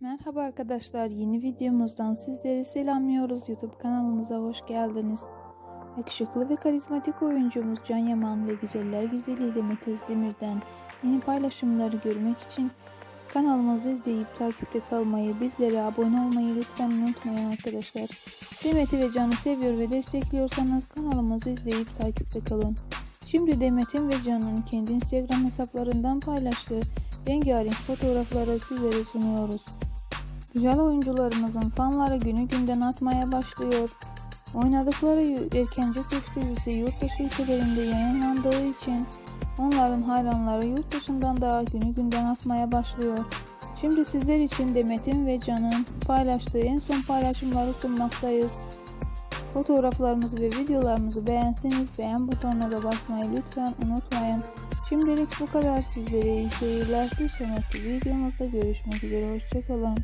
Merhaba arkadaşlar, yeni videomuzdan sizleri selamlıyoruz. YouTube kanalımıza hoş geldiniz. Yakışıklı ve karizmatik oyuncumuz Can Yaman ve Güzeller Güzeli Demet Özdemir'den yeni paylaşımları görmek için kanalımızı izleyip takipte kalmayı, bizlere abone olmayı lütfen unutmayın arkadaşlar. Demet'i ve Can'ı seviyor ve destekliyorsanız kanalımızı izleyip takipte kalın. Şimdi Demet'in ve Can'ın kendi Instagram hesaplarından paylaştığı rengarenk fotoğrafları sizlere sunuyoruz. Güzel oyuncularımızın fanları günü günden atmaya başlıyor. Oynadıkları Erkenci Kuş dizisi yurt dışı ülkelerinde yayınlandığı için onların hayranları yurt dışından da günü günden atmaya başlıyor. Şimdi sizler için Demet'in ve Can'ın paylaştığı en son paylaşımları sunmaktayız. Fotoğraflarımızı ve videolarımızı beğenseniz beğen butonuna da basmayı lütfen unutmayın. Şimdilik bu kadar sizlere iyi seyirler. Bir sonraki videomuzda görüşmek üzere. Hoşçakalın.